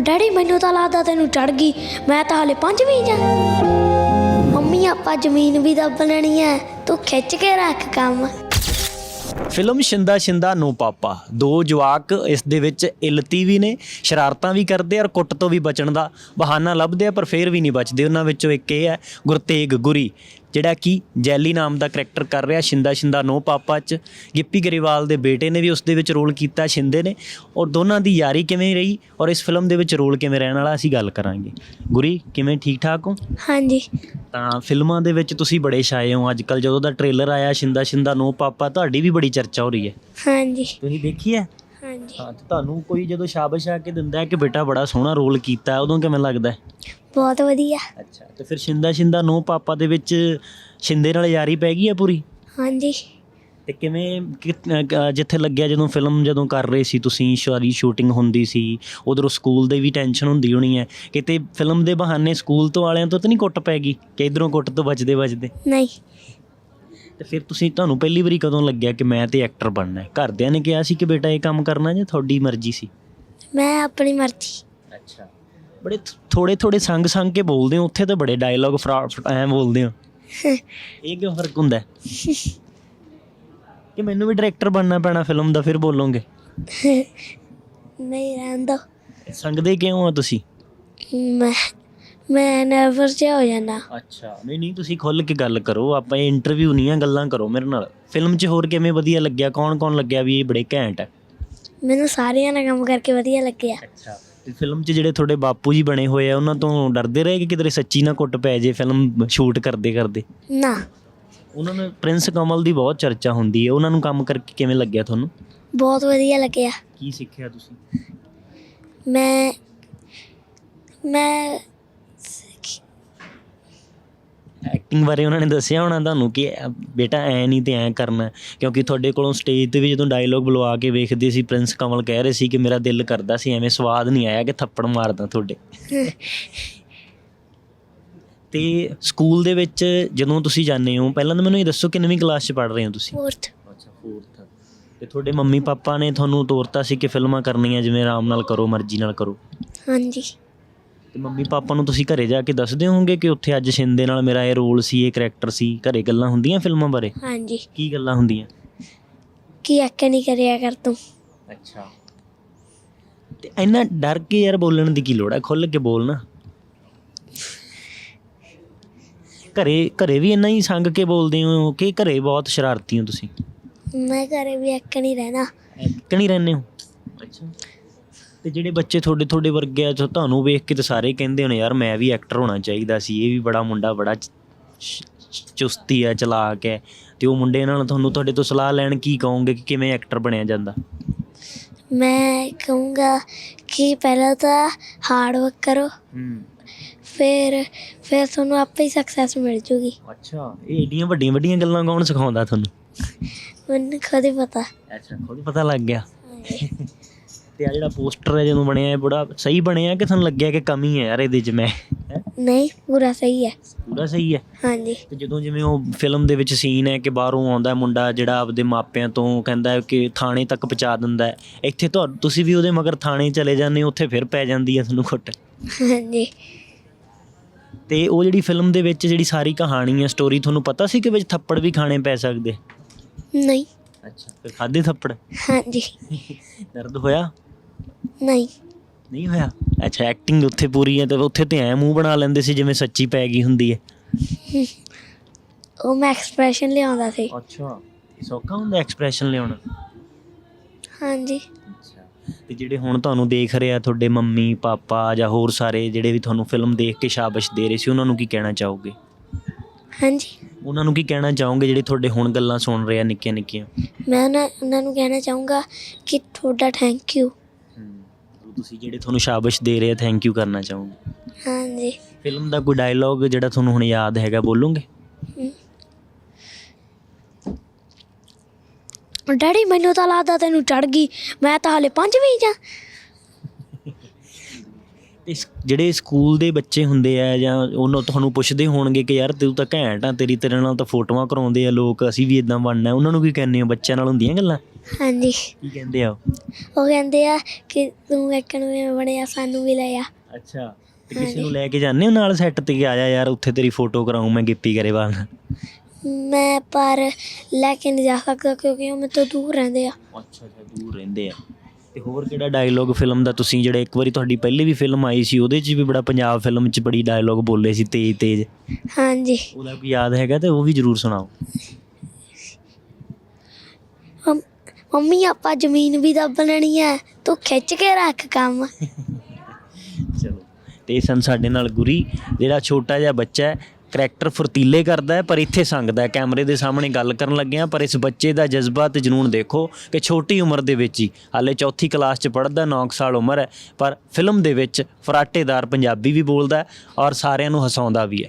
Daddy ਮੈਨੂੰ ਤਾਂ ਲੱਗਦਾ ਤੈਨੂੰ ਚੜ ਗਈ। ਮੈਂ ਤਾਂ ਹਲੇ ਪੰਜਵੀਂ ਜਾਂ। ਮੰਮੀ ਆਪਾਂ ਜ਼ਮੀਨ ਵੀ ਦੱਬ ਲੈਣੀ ਐ। ਤੂੰ ਖਿੱਚ ਕੇ ਰੱਖ ਕੰਮ। Film Shinda Shinda no papa. ਦੋ ਜਵਾਕ ਇਸ ਦੇ ਵਿੱਚ ਇਲਤੀ ਵੀ ਨੇ, ਸ਼ਰਾਰਤਾਂ ਵੀ ਕਰਦੇ ਔਰ ਕੁੱਟ ਤੋਂ ਵੀ ਬਚਣ ਦਾ ਬਹਾਨਾ ਲੱਭਦੇ ਆ, ਪਰ ਫੇਰ ਵੀ ਨਹੀਂ ਬਚਦੇ। ਉਹਨਾਂ ਵਿੱਚੋਂ ਇੱਕ ਇਹ ਹੈ, ਗੁਰਤੇਗ ਗੁਰੀ। ਜਿਹੜਾ ਕਿ ਜੈਲੀ ਨਾਮ ਦਾ ਕਰੈਕਟਰ ਕਰ ਰਿਹਾ ਸ਼ਿੰਦਾ ਸ਼ਿੰਦਾ ਨੋ ਪਾਪਾ ਚ। ਗਿੱਪੀ ਗਰੇਵਾਲ ਦੇ ਬੇਟੇ ਨੇ ਵੀ ਉਸ ਦੇ ਵਿੱਚ ਰੋਲ ਕੀਤਾ ਸ਼ਿੰਦੇ ਨੇ। ਔਰ ਦੋਨਾਂ ਦੀ ਯਾਰੀ ਕਿਵੇਂ ਰਹੀ ਔਰ ਇਸ ਫਿਲਮ ਦੇ ਵਿੱਚ ਰੋਲ ਕਿਵੇਂ ਰਹਿਣ ਵਾਲਾ ਅਸੀਂ ਗੱਲ ਕਰਾਂਗੇ। ਗੁਰੀ ਕਿਵੇਂ ਠੀਕ ਠਾਕ ਹੋ? ਹਾਂਜੀ। ਤਾਂ ਫਿਲਮਾਂ ਦੇ ਵਿੱਚ ਤੁਸੀਂ ਬੜੇ ਛਾਏ ਹੋ। ਅੱਜ ਕੱਲ ਜਦੋਂ ਦਾ ਟ੍ਰੇਲਰ ਆਇਆ ਸ਼ਿੰਦਾ ਸ਼ਿੰਦਾ ਨੋ ਪਾਪਾ ਤੁਹਾਡੀ ਵੀ ਬੜੀ ਚਰਚਾ ਹੋ ਰਹੀ ਹੈ। ਹਾਂਜੀ। ਤੁਸੀਂ ਦੇਖੀ ਹੈ? ਹਾਂਜੀ। ਹਾਂ ਤੇ ਤੁਹਾਨੂੰ ਕੋਈ ਜਦੋਂ ਸ਼ਾਬਾਸ਼ ਆ ਕੇ ਦਿੰਦਾ ਹੈ ਕਿ ਬੇਟਾ ਬੜਾ ਸੋਹਣਾ ਰੋਲ ਕੀਤਾ ਹੈ, ਉਦੋਂ ਕਿਵੇਂ ਲੱਗਦਾ ਹੈ? ਬਹੁਤ ਵਧੀਆ। ਅੱਛਾ ਤੇ ਫਿਰ ਸ਼ਿੰਦਾ ਸ਼ਿੰਦਾ ਨੋ ਪਾਪਾ ਦੇ ਵਿੱਚ ਸ਼ਿੰਦੇ ਨਾਲ ਯਾਰੀ ਪੈ ਗਈ ਹੈ ਪੂਰੀ? ਹਾਂਜੀ। ਤੇ ਕਿਵੇਂ ਕਿ- ਅਹ ਜਿੱਥੇ ਲੱਗਿਆ ਜਦੋਂ ਫਿਲਮ ਜਦੋਂ ਕਰ ਰਹੇ ਸੀ ਤੁਸੀਂ ਸਾਰੀ ਸ਼ੂਟਿੰਗ ਹੁੰਦੀ ਸੀ ਉਧਰੋਂ ਸਕੂਲ ਦੇ ਵੀ ਟੈਨਸ਼ਨ ਹੁੰਦੀ ਹੋਣੀ ਹੈ ਕਿਤੇ ਫਿਲਮ ਦੇ ਬਹਾਨੇ ਸਕੂਲ ਤੋਂ ਵਾਲਿਆਂ ਤੋਂ ਤਾਂ ਨਹੀਂ ਕੁੱਟ ਪੈ ਗਈ ਕਿ ਇਧਰੋਂ ਕੁੱਟ ਤੋਂ ਬਚਦੇ ਬਚਦੇ ਨਹੀਂ ਤੇ ਫਿਰ ਤੁਸੀਂ ਤੁਹਾਨੂੰ ਪਹਿਲੀ ਵਾਰੀ ਕਦੋਂ ਲੱਗਿਆ ਕਿ ਮੈਂ ਤੇ ਐਕਟਰ ਬਣਨਾ ਹੈ? ਘਰਦਿਆਂ ਨੇ ਕਿਹਾ ਸੀ ਕਿ ਬੇਟਾ ਇਹ ਕੰਮ ਕਰਨਾ ਜਾਂ ਤੁਹਾਡੀ ਮਰਜ਼ੀ ਸੀ? ਮੈਂ ਆਪਣੀ ਮਰਜ਼ੀ। ਅੱਛਾ। ਬੜੇ ਥੋੜੇ ਥੋੜੇ ਸੰਗ ਸੰਗ ਕੇ ਬੋਲਦੇ ਹੋ ਉੱਥੇ ਤਾਂ ਬੜੇ ਡਾਇਲੌਗ ਐ ਬੋਲਦੇ ਹੋ। ਇਹ ਕਿਉਂ ਫ਼ਰਕ ਹੁੰਦਾ? ਕਿ ਮੈਨੂੰ ਵੀ ਡਾਇਰੈਕਟਰ ਬਣਨਾ ਪੈਣਾ ਫਿਲਮ ਦਾ ਫਿਰ ਬੋਲੋਗੇ? ਨਹੀਂ ਰਹਿੰਦਾ ਸੰਗਦੇ ਕਿਉਂ ਹੋ ਤੁਸੀਂ? ਮੈਂ ਮੈਂ ਨਰਵਸ ਜਿਹਾ ਹੋ ਜਾਂਦਾ। ਅੱਛਾ। ਨਹੀਂ ਨਹੀਂ ਤੁਸੀਂ ਖੁੱਲ ਕੇ ਗੱਲ ਕਰੋ। ਆਪਾਂ ਇਹ ਇੰਟਰਵਿਊ ਨਹੀਂ ਆ ਗੱਲਾਂ ਕਰੋ ਮੇਰੇ ਨਾਲ। ਫਿਲਮ 'ਚ ਹੋਰ ਕਿਵੇਂ ਵਧੀਆ ਲੱਗਿਆ? ਕੌਣ ਕੌਣ ਲੱਗਿਆ ਵੀ ਇਹ ਬੜੇ ਘੈਂਟ ਹੈ? ਮੈਨੂੰ ਸਾਰਿਆਂ ਨਾਲ ਕੰਮ ਕਰਕੇ ਵਧੀਆ ਲੱਗਿਆ। ਅੱਛਾ। ਤੇ ਫਿਲਮ 'ਚ ਜਿਹੜੇ ਤੁਹਾਡੇ ਬਾਪੂ ਜੀ ਬਣੇ ਹੋਏ ਆ ਉਹਨਾਂ ਤੋਂ ਡਰਦੇ ਰਹੇ ਕਿ ਕਿਧਰੇ ਸੱਚੀ ਨਾ ਕੁੱਟ ਪੈ ਜੇ ਫਿਲਮ ਸ਼ੂਟ ਕਰਦੇ ਕਰਦੇ ਨਾ। ਉਹਨਾਂ ਨੇ ਪ੍ਰਿੰਸ ਕਮਲ ਦੀ ਬਹੁਤ ਚਰਚਾ ਹੁੰਦੀ ਹੈ। ਉਹਨਾਂ ਨੂੰ ਕੰਮ ਕਰਕੇ ਕਿਵੇਂ ਲੱਗਿਆ ਤੁਹਾਨੂੰ? ਬਹੁਤ ਵਧੀਆ ਲੱਗਿਆ। ਕੀ ਸਿੱਖਿਆ ਤੁਸੀਂ? ਮੈਂ ਮੈਂ ਐਕਟਿੰਗ ਬਾਰੇ ਉਹਨਾਂ ਨੇ ਦੱਸਿਆ ਹੋਣਾ ਤੁਹਾਨੂੰ ਕਿ ਬੇਟਾ ਐ ਨਹੀਂ ਤੇ ਐ ਕਰਨਾ। ਕਿਉਂਕਿ ਤੁਹਾਡੇ ਕੋਲੋਂ ਸਟੇਜ ਤੇ ਵੀ ਜਦੋਂ ਡਾਇਲੋਗ ਬੁਲਵਾ ਕੇ ਵੇਖਦੇ ਸੀ ਪ੍ਰਿੰਸ ਕਮਲ ਕਹਿ ਰਹੇ ਸੀ ਕਿ ਮੇਰਾ ਦਿਲ ਕਰਦਾ ਸੀ ਐਵੇਂ ਸਵਾਦ ਨਹੀਂ ਆਇਆ ਕਿ ਥੱਪੜ ਮਾਰਦਾ ਤੁਹਾਡੇ। ਤੇ ਸਕੂਲ ਦੇ ਵਿੱਚ ਜਦੋਂ ਤੁਸੀਂ ਜਾਂਦੇ ਹੋ ਪਹਿਲਾਂ ਤਾਂ ਮੈਨੂੰ ਇਹ ਦੱਸੋ ਕਿੰਨਵੀਂ ਕਲਾਸ 'ਚ ਪੜ੍ਹ ਰਹੇ ਹੋ ਤੁਸੀਂ? ਫੋਰਥ ਅੱਛਾ 4th ਤੇ ਤੁਹਾਡੇ ਮੰਮੀ ਪਾਪਾ ਨੇ ਤੁਹਾਨੂੰ ਤੋਰਤਾ ਸੀ ਕਿ ਫਿਲਮਾਂ ਕਰਨੀਆਂ ਜਿਵੇਂ ਆਰਾਮ ਨਾਲ ਕਰੋ ਮਰਜ਼ੀ ਨਾਲ ਕਰੋ? ਹਾਂਜੀ। ਤੇ ਮੰਮੀ ਪਾਪਾ ਨੂੰ ਤੁਸੀਂ ਘਰੇ ਜਾ ਕੇ ਦੱਸਦੇ ਹੋਵੋਗੇ ਕਿ ਉੱਥੇ ਅੱਜ ਸ਼ਿੰਦੇ ਨਾਲ ਮੇਰਾ ਇਹ ਰੋਲ ਸੀ ਇਹ ਕਰੈਕਟਰ ਸੀ? ਘਰੇ ਗੱਲਾਂ ਹੁੰਦੀਆਂ ਫਿਲਮਾਂ ਬਾਰੇ? ਹਾਂਜੀ। ਕੀ ਗੱਲਾਂ ਹੁੰਦੀਆਂ? ਕੀ ਅੱਕੇ ਨਹੀਂ ਕਰਿਆ ਕਰ ਤੂੰ? ਅੱਛਾ। ਤੇ ਇੰਨਾ ਡਰ ਕੇ ਯਾਰ ਬੋਲਣ ਦੀ ਕੀ ਲੋੜ ਹੈ ਖੁੱਲ ਕੇ ਬੋਲਣਾ ਘਰੇ ਘਰੇ ਵੀ ਇੰਨਾ ਹੀ ਸੰਗ ਕੇ ਬੋਲਦੇ ਹੋ ਕਿ ਘਰੇ ਬਹੁਤ ਸ਼ਰਾਰਤੀ ਹੋ ਤੁਸੀਂ? ਮੈਂ ਘਰੇ ਵੀ ਅੱਕੇ ਨਹੀਂ ਰਹਿਣਾ। ਕਣੀ ਰਹਿੰਦੇ ਹੋ? ਅੱਛਾ। ਤੇ ਜਿਹੜੇ ਬੱਚੇ ਤੁਹਾਡੇ ਤੁਹਾਡੇ ਵਰਗੇ ਆ ਜੋ ਤੁਹਾਨੂੰ ਵੇਖ ਕੇ ਤਾਂ ਸਾਰੇ ਕਹਿੰਦੇ ਹੋਣੇ ਯਾਰ ਮੈਂ ਵੀ ਐਕਟਰ ਹੋਣਾ ਚਾਹੀਦਾ ਸੀ ਇਹ ਵੀ ਬੜਾ ਮੁੰਡਾ ਬੜਾ ਚੁਸਤੀ ਆ ਚਲਾਕ ਹੈ ਤੇ ਉਹ ਮੁੰਡੇ ਨਾਲ ਤੁਹਾਨੂੰ ਤੁਹਾਡੇ ਤੋਂ ਸਲਾਹ ਲੈਣ ਕੀ ਕਹੋਗੇ ਕਿ ਕਿਵੇਂ ਐਕਟਰ ਬਣਿਆ ਜਾਂਦਾ? ਮੈਂ ਕਹੂੰਗਾ ਕਿ ਪਹਿਲਾਂ ਤਾਂ ਹਾਰਡ ਵਰਕ ਕਰੋ। ਹੂੰ। ਫਿਰ ਫਿਰ ਤੁਹਾਨੂੰ ਆਪੇ ਹੀ ਸਕਸੈਸ ਮਿਲ ਜੂਗੀ। ਅੱਛਾ ਇਹ ਏਡੀਆਂ ਵੱਡੀਆਂ ਵੱਡੀਆਂ ਗੱਲਾਂ ਕੌਣ ਸਿਖਾਉਂਦਾ ਤੁਹਾਨੂੰ? ਮੈਨੂੰ ਖੁਦ ਹੀ ਪਤਾ। ਅੱਛਾ ਖੁਦ ਪਤਾ ਲੱਗ ਗਿਆ। ਤੇ ਆ ਜਿਹੜਾ ਪੋਸਟਰ ਹੈ ਜਦੋਂ ਬਣਿਆ ਇਹ ਬੜਾ ਸਹੀ ਬਣਿਆ ਕਿ ਤੁਹਾਨੂੰ ਲੱਗਿਆ ਕਿ ਕਮੀ ਹੈ ਯਾਰ ਇਹਦੇ 'ਚ ਮੈਂ? ਹੈਂ? ਨਹੀਂ ਪੂਰਾ ਸਹੀ ਹੈ। ਪੂਰਾ ਸਹੀ ਹੈ? ਹਾਂਜੀ। ਤੇ ਜਦੋਂ ਜਿਵੇਂ ਉਹ ਫਿਲਮ ਦੇ ਵਿੱਚ ਸੀਨ ਹੈ ਕਿ ਬਾਹਰੋਂ ਆਉਂਦਾ ਹੈ ਮੁੰਡਾ ਜਿਹੜਾ ਆਪਦੇ ਮਾਪਿਆਂ ਤੋਂ ਕਹਿੰਦਾ ਹੈ ਕਿ ਥਾਣੇ ਤੱਕ ਪਹੁੰਚਾ ਦਿੰਦਾ ਹੈ ਇੱਥੇ ਤੁਹਾ ਤੁਸੀਂ ਵੀ ਉਹਦੇ ਮਗਰ ਥਾਣੇ ਚਲੇ ਜਾਂਦੇ ਹੋ ਉੱਥੇ ਫਿਰ ਪੈ ਜਾਂਦੀ ਹੈ ਤੁਹਾਨੂੰ ਖੁੱਟ ਹਾਂਜੀ। ਤੇ ਉਹ ਜਿਹੜੀ ਫਿਲਮ ਦੇ ਵਿੱਚ ਜਿਹੜੀ ਸਾਰੀ ਕਹਾਣੀ ਹੈ ਸਟੋਰੀ ਤੁਹਾਨੂੰ ਪਤਾ ਸੀ ਕਿ ਵਿੱਚ ਥੱਪੜ ਵੀ ਖਾਣੇ ਪੈ ਸਕਦੇ? ਨਹੀਂ। ਅੱਛਾ ਫਿਰ ਖਾਦੇ ਥੱਪੜ? ਹਾਂਜੀ। ਦਰਦ ਹੋਇਆ? ਨਹੀਂ। ਨਹੀਂ ਹੋਇਆ? ਅੱਛਾ ਐਕਟਿੰਗ ਉੱਥੇ ਪੂਰੀ ਹੈ ਤੇ ਉੱਥੇ ਤੇ ਐ ਮੂੰਹ ਬਣਾ ਲੈਂਦੇ ਸੀ ਜਿਵੇਂ ਸੱਚੀ ਪੈ ਗਈ ਹੁੰਦੀ ਹੈ। ਉਹ ਮੈਂ ਐਕਸਪ੍ਰੈਸ਼ਨ ਲਿਆਉਂਦਾ ਸੀ। ਅੱਛਾ ਸੌਖਾ ਹੁੰਦਾ ਐਕਸਪ੍ਰੈਸ਼ਨ ਲਿਆਉਣਾ? ਹਾਂਜੀ। ਅੱਛਾ ਤੇ ਜਿਹੜੇ ਹੁਣ ਤੁਹਾਨੂੰ ਦੇਖ ਰਿਹਾ ਤੁਹਾਡੇ ਮੰਮੀ ਪਾਪਾ ਜਾਂ ਹੋਰ ਸਾਰੇ ਜਿਹੜੇ ਵੀ ਤੁਹਾਨੂੰ ਫਿਲਮ ਦੇਖ ਕੇ ਸ਼ਾਬਾਸ਼ ਦੇ ਰਹੇ ਸੀ ਉਹਨਾਂ ਨੂੰ ਕੀ ਕਹਿਣਾ ਚਾਹੋਗੇ? ਹਾਂਜੀ। ਉਹਨਾਂ ਨੂੰ ਕੀ ਕਹਿਣਾ ਚਾਹੋਗੇ ਜਿਹੜੇ ਤੁਹਾਡੇ ਹੁਣ ਗੱਲਾਂ ਸੁਣ ਰਹੇ ਆ ਨਿੱਕੀਆਂ ਨਿੱਕੀਆਂ ਮੈਂ ਉਹਨਾਂ ਨੂੰ ਕਹਿਣਾ ਚਾਹੂੰਗਾ ਕਿ ਤੁਹਾਡਾ ਥੈਂਕ ਯੂ ਤੁਸੀਂ ਜਿਹੜੇ ਤੁਹਾਨੂੰ ਸ਼ਾਬਾਸ਼ ਦੇ ਰਹੇ ਆ ਥੈਂਕ ਯੂ ਕਰਨਾ ਚਾਹੋਗੇ? ਹਾਂਜੀ। ਫਿਲਮ ਦਾ ਕੋਈ ਡਾਇਲੌਗ ਜਿਹੜਾ ਤੁਹਾਨੂੰ ਹੁਣ ਯਾਦ ਹੈਗਾ ਬੋਲੋਗੇ? ਡੈਡੀ ਮੈਨੂੰ ਤਾਂ ਲੱਗਦਾ ਤੈਨੂੰ ਚੜ ਗਈ। ਮੈਂ ਤਾਂ ਹਲੇ ਪੰਜਵੀਂ ਜਾਂ। ਤੇ ਸ- ਜਿਹੜੇ ਸਕੂਲ ਦੇ ਬੱਚੇ ਹੁੰਦੇ ਆ ਜਾਂ ਉਹਨਾਂ ਤੁਹਾਨੂੰ ਪੁੱਛਦੇ ਹੋਣਗੇ ਕਿ ਯਾਰ ਤੂੰ ਤਾਂ ਘੈਂਟ ਆ ਤੇਰੀ ਤੇਰੇ ਨਾਲ ਤਾਂ ਫੋਟੋਆਂ ਕਰਾਉਂਦੇ ਆ ਲੋਕ ਅਸੀਂ ਵੀ ਇਦਾਂ ਬਣਨਾ ਉਹਨਾਂ ਨੂੰ ਕੀ ਕਹਿੰਦੇ ਹੋ ਬੱਚਿਆਂ ਨਾਲ ਹੁੰਦੀਆਂ ਗੱਲਾਂ? ਹਾਂਜੀ। ਕੀ ਕਹਿੰਦੇ ਆ ਉਹ? ਉਹ ਕਹਿੰਦੇ ਆ ਕਿ ਤੂੰ ਨੂੰ ਐਵੇਂ ਬਣਿਆ ਸਾਨੂੰ ਵੀ ਲੈ ਆ। ਅੱਛਾ। ਤੇ ਕਿਸੇ ਨੂੰ ਲੈ ਕੇ ਜਾਂਦੇ ਹੋ ਨਾਲ ਸੈੱਟ ਤੇ ਆ ਜਾ ਯਾਰ ਉੱਥੇ ਤੇਰੀ ਫੋਟੋ ਕਰਾਉਂ ਮੈਂ ਗਿੱਪੀ ਗਰੇਵਾਲ ਨਾਲ ਮੈਂ ਪਰ ਲੈ ਕੇ ਨਹੀਂ ਜਾ ਸਕਦਾ ਕਿਉਂਕਿ ਉਹ ਮੇਰੇ ਤੋਂ ਦੂਰ ਰਹਿੰਦੇ ਆ। ਅੱਛਾ ਅੱਛਾ ਦੂਰ ਰਹਿੰਦੇ ਆ। ਤੇ ਹੋਰ ਕਿਹੜਾ ਡਾਇਲੋਗ ਫਿਲਮ ਦਾ ਤੁਸੀਂ ਜਿਹੜੇ ਇੱਕ ਵਾਰੀ ਤੁਹਾਡੀ ਪਹਿਲੀ ਵੀ ਫਿਲਮ ਆਈ ਸੀ ਉਹਦੇ 'ਚ ਵੀ ਬੜਾ ਪੰਜਾਬ ਫਿਲਮ 'ਚ ਬੜੀ ਡਾਇਲੋਗ ਬੋਲੇ ਸੀ ਤੇਜ਼ ਤੇਜ਼? ਹਾਂਜੀ। ਉਹਦਾ ਕੋਈ ਯਾਦ ਹੈਗਾ ਤੇ ਉਹ ਵੀ ਜ਼ਰੂਰ ਸੁਣਾਓ ਮੰਮ- ਮੰਮੀ, ਆਪਾਂ ਜ਼ਮੀਨ ਵੀ ਦੱਬ ਲੈਣੀ ਹੈ ਤੂੰ ਖਿੱਚ ਕੇ ਰੱਖ ਕੰਮ। ਚਲੋ। ਤੇ ਸਨ ਸਾਡੇ ਨਾਲ ਗੁਰੀ, ਜਿਹੜਾ ਛੋਟਾ ਜਿਹਾ ਬੱਚਾ ਹੈ ਕਰੈਕਟਰ ਫੁਰਤੀਲੇ ਕਰਦਾ ਹੈ ਪਰ ਇੱਥੇ ਸੰਗਦਾ ਹੈ ਕੈਮਰੇ ਦੇ ਸਾਹਮਣੇ ਗੱਲ ਕਰਨ ਲੱਗਿਆ, ਪਰ ਇਸ ਬੱਚੇ ਦਾ ਜਜ਼ਬਾ ਤੇ ਜਨੂਨ ਦੇਖੋ ਕਿ ਛੋਟੀ ਉਮਰ ਦੇ ਵਿੱਚ ਹੀ। ਹਾਲੇ ਚੌਥੀ ਕਲਾਸ 'ਚ ਪੜ੍ਹਦਾ 9 ਸਾਲ ਉਮਰ ਹੈ ਪਰ ਫਿਲਮ ਦੇ ਵਿੱਚ ਫਰਾਟੇਦਾਰ ਪੰਜਾਬੀ ਵੀ ਬੋਲਦਾ ਹੈ ਔਰ ਸਾਰਿਆਂ ਨੂੰ ਹਸਾਉਂਦਾ ਵੀ ਹੈ